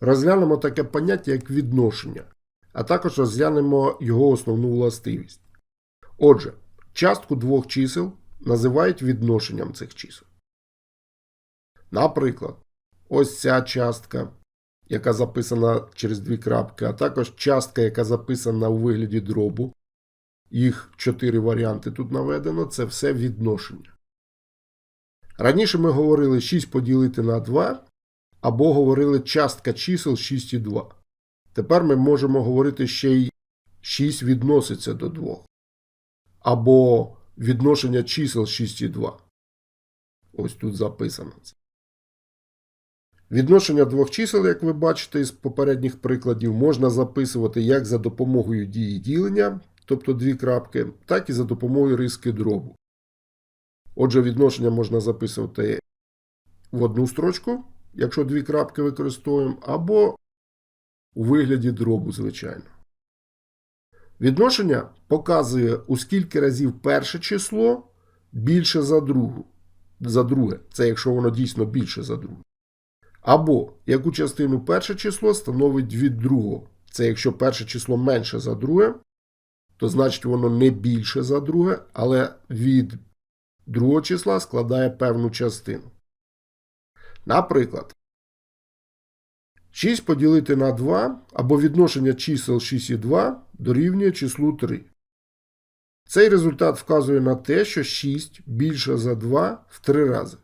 розглянемо таке поняття, як відношення, а також розглянемо його основну властивість. Отже, частку двох чисел називають відношенням цих чисел. Наприклад, ось ця частка, яка записана через дві крапки, а також частка, яка записана у вигляді дробу. Їх чотири варіанти тут наведено, це все відношення. Раніше ми говорили 6 поділити на 2, або говорили частка чисел 6 і 2. Тепер ми можемо говорити ще й 6 відноситься до 2. Або відношення чисел 6 і 2. Ось тут записано це. Відношення двох чисел, як ви бачите із попередніх прикладів, можна записувати як за допомогою дії ділення, тобто дві крапки, так і за допомогою риски дробу. Отже, відношення можна записувати в одну строчку, якщо дві крапки використовуємо, або у вигляді дробу, звичайно. Відношення показує, у скільки разів перше число більше за другу. За друге, це якщо воно дійсно більше за друге. Або яку частину перше число становить від другого. Це якщо перше число менше за друге, то значить воно не більше за друге, але від другого числа складає певну частину. Наприклад, 6 поділити на 2 або відношення чисел 6 і 2 дорівнює числу 3. Цей результат вказує на те, що 6 більше за 2 в 3 рази.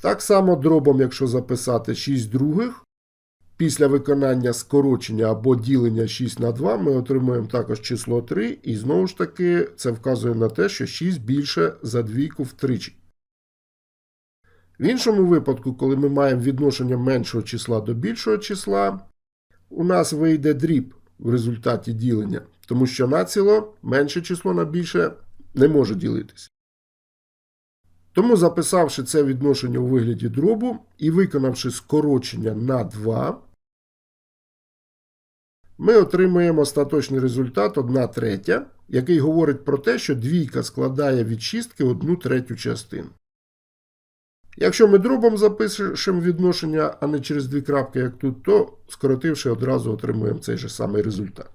Так само дробом, якщо записати 6 других, після виконання скорочення або ділення 6 на 2 ми отримуємо також число 3, і знову ж таки це вказує на те, що 6 більше за двійку втричі. В іншому випадку, коли ми маємо відношення меншого числа до більшого числа, у нас вийде дріб в результаті ділення, тому що націло менше число на більше не може ділитися. Тому, записавши це відношення у вигляді дробу і виконавши скорочення на 2, ми отримаємо остаточний результат 1 третя, який говорить про те, що двійка складає від шістки 1 третю частину. Якщо ми дробом запишемо відношення, а не через дві крапки, як тут, то скоротивши одразу отримуємо цей же самий результат.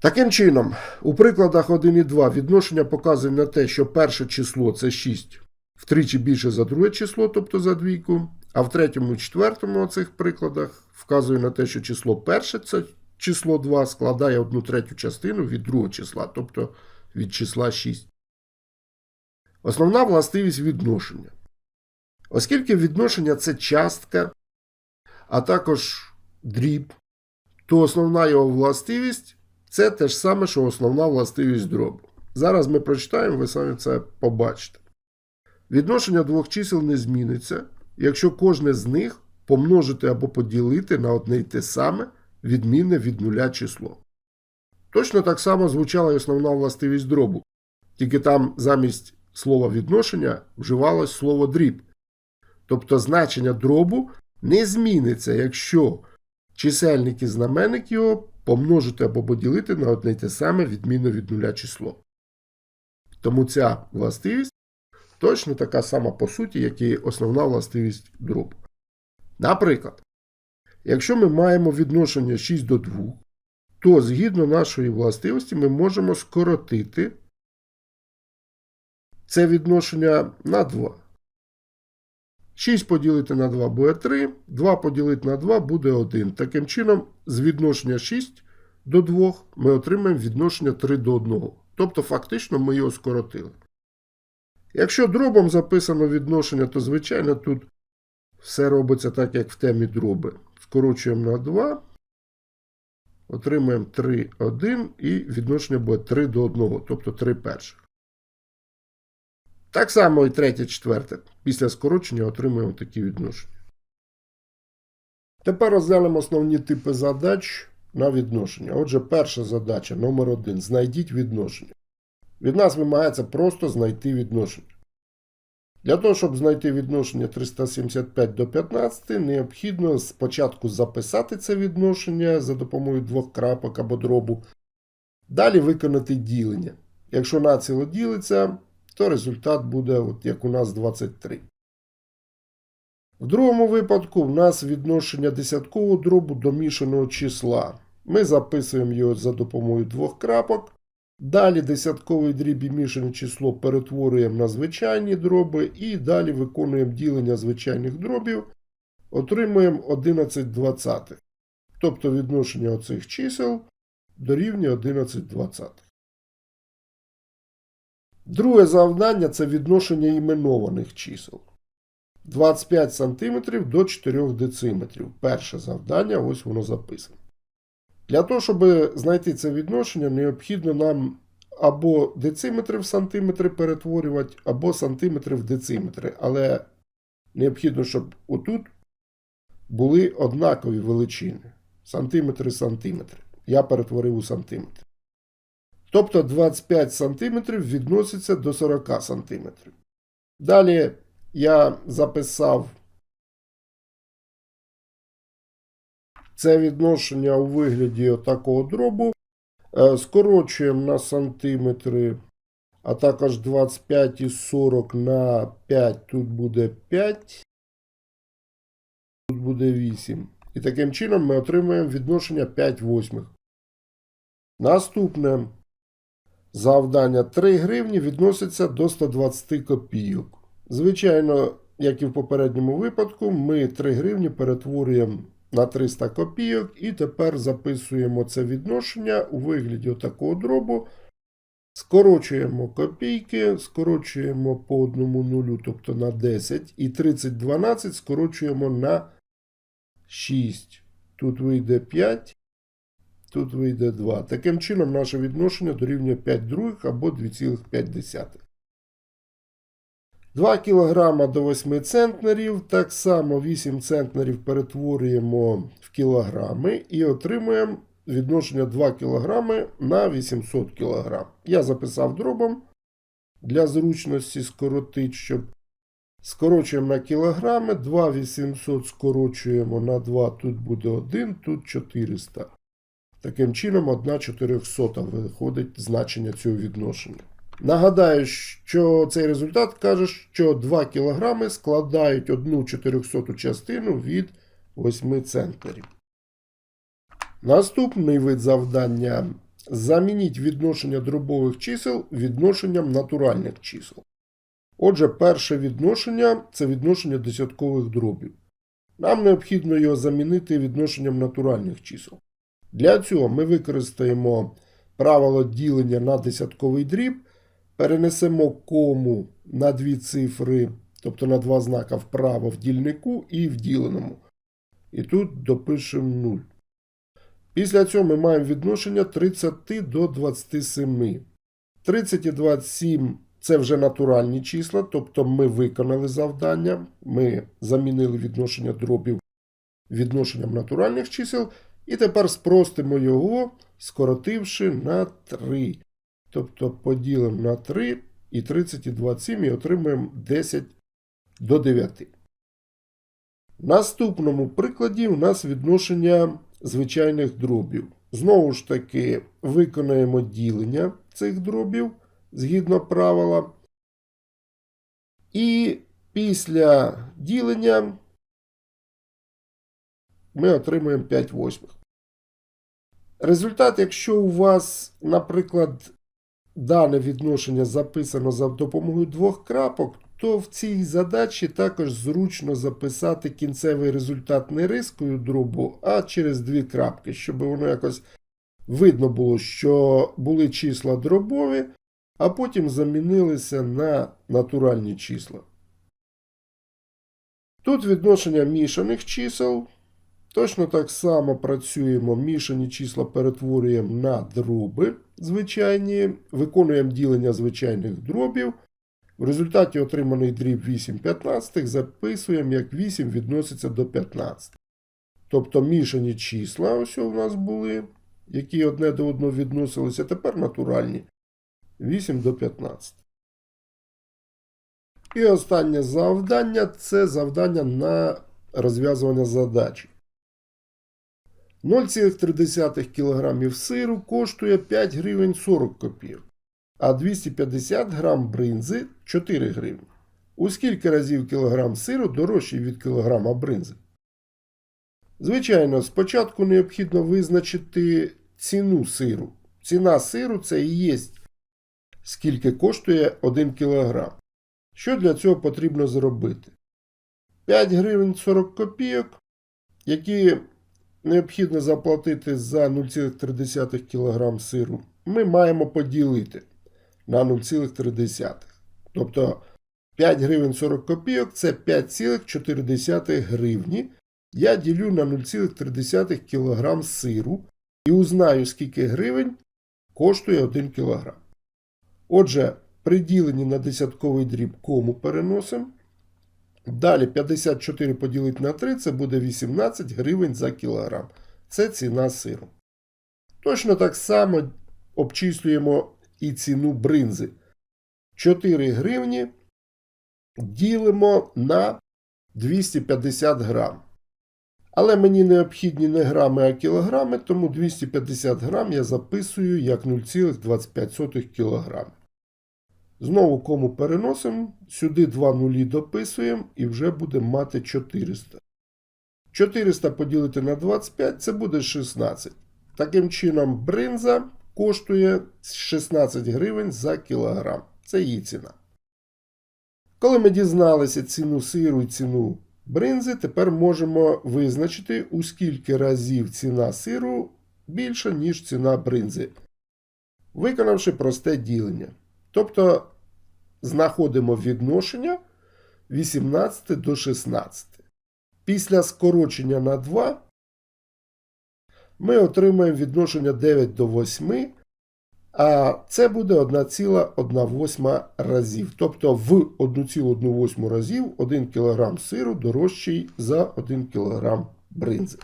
Таким чином, у прикладах 1 і 2 відношення показує на те, що перше число це 6 втричі більше за друге число, тобто за двійку, а в третьому і четвертому цих прикладах вказує на те, що число перше це число 2 складає 1 третю частину від другого числа, тобто від числа 6. Основна властивість відношення. Оскільки відношення це частка, а також дріб, то основна його властивість це те ж саме, що основна властивість дробу. Зараз ми прочитаємо, ви самі це побачите. Відношення двох чисел не зміниться, якщо кожне з них помножити або поділити на одне й те саме відмінне від нуля число. Точно так само звучала й основна властивість дробу, тільки там замість слова відношення вживалось слово дріб. Тобто значення дробу не зміниться, якщо чисельник і знаменник його помножити або поділити на одне й те саме відмінно від нуля число. Тому ця властивість точно така сама по суті, як і основна властивість дробу. Наприклад, якщо ми маємо відношення 6 до 2, то згідно нашої властивості ми можемо скоротити це відношення на 2. 6 поділити на 2 буде 3, 2 поділити на 2 буде 1. Таким чином, з відношення 6 до 2 ми отримаємо відношення 3 до 1. Тобто, фактично, ми його скоротили. Якщо дробом записано відношення, то, звичайно, тут все робиться так, як в темі дроби. Скорочуємо на 2, отримаємо 3, 1 і відношення буде 3 до 1, тобто 3 перших. Так само і третє, четверте. Після скорочення отримуємо такі відношення. Тепер розглянемо основні типи задач на відношення. Отже, перша задача номер 1 Знайдіть відношення. Від нас вимагається просто знайти відношення. Для того, щоб знайти відношення 375 до 15, необхідно спочатку записати це відношення за допомогою двох крапок або дробу. Далі виконати ділення. Якщо націло ділиться, то результат буде, от як у нас 23. В другому випадку в нас відношення десяткового дробу до мішаного числа. Ми записуємо його за допомогою двох крапок. Далі десятковий дріб і мішане число перетворюємо на звичайні дроби і далі виконуємо ділення звичайних дробів, отримуємо 11 двадцятих. Тобто відношення оцих чисел дорівнює 11 двадцятих. Друге завдання це відношення іменованих чисел. 25 см до 4 дециметрів. Перше завдання, ось воно записане. Для того, щоб знайти це відношення, необхідно нам або дециметри в сантиметри перетворювати, або сантиметри в дециметри. Але необхідно, щоб отут були однакові величини. Сантиметри, сантиметри. Я перетворив у сантиметри. Тобто 25 см відноситься до 40 см. Далі я записав це відношення у вигляді такого дробу. Е, Скорочуємо на сантиметри, а також 25 і 40 на 5. Тут буде 5, тут буде 8. І таким чином ми отримуємо відношення 5 восьмих. Наступне завдання 3 гривні відноситься до 120 копійок. Звичайно, як і в попередньому випадку, ми 3 гривні перетворюємо на 300 копійок і тепер записуємо це відношення у вигляді такого дробу. Скорочуємо копійки, скорочуємо по одному нулю, тобто на 10, і 3012 скорочуємо на 6. Тут вийде 5, тут вийде 2. Таким чином, наше відношення дорівнює 5 других або 2,5. 2 кг до 8 центнерів. Так само 8 центнерів перетворюємо в кілограми і отримуємо відношення 2 кг на 800 кг. Я записав дробом для зручності скоротить, щоб скорочуємо на кілограми. 2 800 скорочуємо на 2, тут буде 1, тут 400. Таким чином, 1 400 виходить значення цього відношення. Нагадаю, що цей результат каже, що 2 кг складають 1 400 частину від 8 центнерів. Наступний вид завдання замініть відношення дробових чисел відношенням натуральних чисел. Отже, перше відношення це відношення десяткових дробів. Нам необхідно його замінити відношенням натуральних чисел. Для цього ми використаємо правило ділення на десятковий дріб, перенесемо кому на дві цифри, тобто на два знака вправо в дільнику і в діленому. І тут допишемо 0. Після цього ми маємо відношення 30 до 27. 30 і 27 це вже натуральні числа, тобто ми виконали завдання, ми замінили відношення дробів відношенням натуральних чисел. І тепер спростимо його, скоротивши на 3. Тобто поділимо на 3 і 30 і 27 і отримаємо 10 до 9. В наступному прикладі у нас відношення звичайних дробів. Знову ж таки, виконаємо ділення цих дробів згідно правила. І після ділення ми отримуємо 5 восьмих. Результат, якщо у вас, наприклад, дане відношення записано за допомогою двох крапок, то в цій задачі також зручно записати кінцевий результат не рискою дробу, а через дві крапки, щоб воно якось видно було, що були числа дробові, а потім замінилися на натуральні числа. Тут відношення мішаних чисел. Точно так само працюємо, мішані числа перетворюємо на дроби звичайні, виконуємо ділення звичайних дробів. В результаті отриманий дріб 8 15 записуємо, як 8 відноситься до 15. Тобто мішані числа, ось у нас були, які одне до одного відносилися, тепер натуральні. 8 до 15. І останнє завдання це завдання на розв'язування задачі. 0,3 кг сиру коштує 5 гривень 40 копійок, а 250 грам бринзи 4 гривні. У скільки разів кілограм сиру дорожчий від кілограма бринзи? Звичайно, спочатку необхідно визначити ціну сиру. Ціна сиру це і є скільки коштує 1 кілограм. Що для цього потрібно зробити? 5 гривень 40 копійок, які необхідно заплатити за 0,3 кг сиру, ми маємо поділити на 0,3. Тобто 5 гривень 40 копійок це 5,4 гривні. Я ділю на 0,3 кг сиру і узнаю, скільки гривень коштує 1 кг. Отже, при діленні на десятковий дріб кому переносимо. Далі 54 поділити на 3 це буде 18 гривень за кілограм. Це ціна сиру. Точно так само обчислюємо і ціну бринзи. 4 гривні ділимо на 250 грам. Але мені необхідні не грами, а кілограми, тому 250 грам я записую як 0,25 кг. Знову кому переносимо, сюди 2 нулі дописуємо і вже будемо мати 400. 400 поділити на 25 це буде 16. Таким чином, бринза коштує 16 гривень за кілограм. Це її ціна. Коли ми дізналися ціну сиру і ціну бринзи, тепер можемо визначити, у скільки разів ціна сиру більша, ніж ціна бринзи, виконавши просте ділення. Тобто знаходимо відношення 18 до 16. Після скорочення на 2 ми отримаємо відношення 9 до 8, а це буде 1,18 разів. Тобто в 1,18 разів 1 кг сиру дорожчий за 1 кг бринзи.